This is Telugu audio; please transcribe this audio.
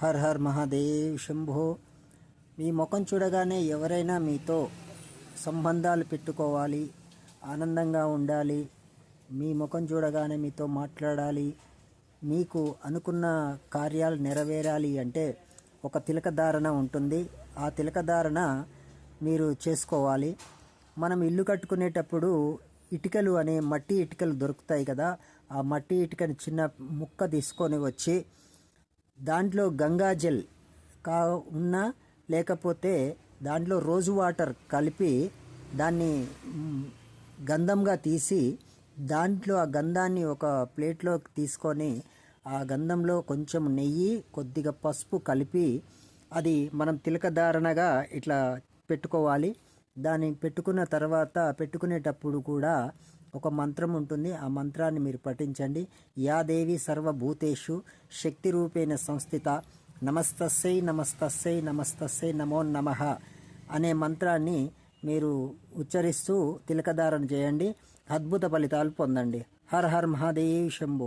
హర్ హర్ మహాదేవ్ శంభో. మీ ముఖం చూడగానే ఎవరైనా మీతో సంబంధాలు పెట్టుకోవాలి ఆనందంగా ఉండాలి మీ ముఖం చూడగానే మీతో మాట్లాడాలి మీకు అనుకున్న కార్యాలు నెరవేరాలి అంటే ఒక తిలక ధారణ ఉంటుంది. ఆ తిలక ధారణ మీరు చేసుకోవాలి. మనం ఇల్లు కట్టుకునేటప్పుడు ఇటుకలు అనే మట్టి ఇటుకలు దొరుకుతాయి కదా ఆ మట్టి ఇటుకని చిన్న ముక్క తీసుకొని వచ్చి దాంట్లో గంగా జెల్ కా ఉన్నా లేకపోతే దాంట్లో రోజు వాటర్ కలిపి దాన్ని గంధంగా తీసి దాంట్లో ఆ గంధాన్ని ఒక ప్లేట్లోకి తీసుకొని ఆ గంధంలో కొంచెం నెయ్యి కొద్దిగా పసుపు కలిపి అది మనం తిలకధారణగా ఇట్లా పెట్టుకోవాలి. దాన్ని పెట్టుకున్న తర్వాత పెట్టుకునేటప్పుడు కూడా ఒక మంత్రం ఉంటుంది. ఆ మంత్రాన్ని మీరు పఠించండి. యాదేవి సర్వభూతేషు శక్తి రూపేణ సంస్థిత నమస్తస్సై నమస్తస్సై నమస్తస్సై నమో నమః అనే మంత్రాన్ని మీరు ఉచ్చరిస్తూ తిలకధారణ చేయండి. అద్భుత ఫలితాలు పొందండి. హర్ హర్ మహాదేవ్ శంభు.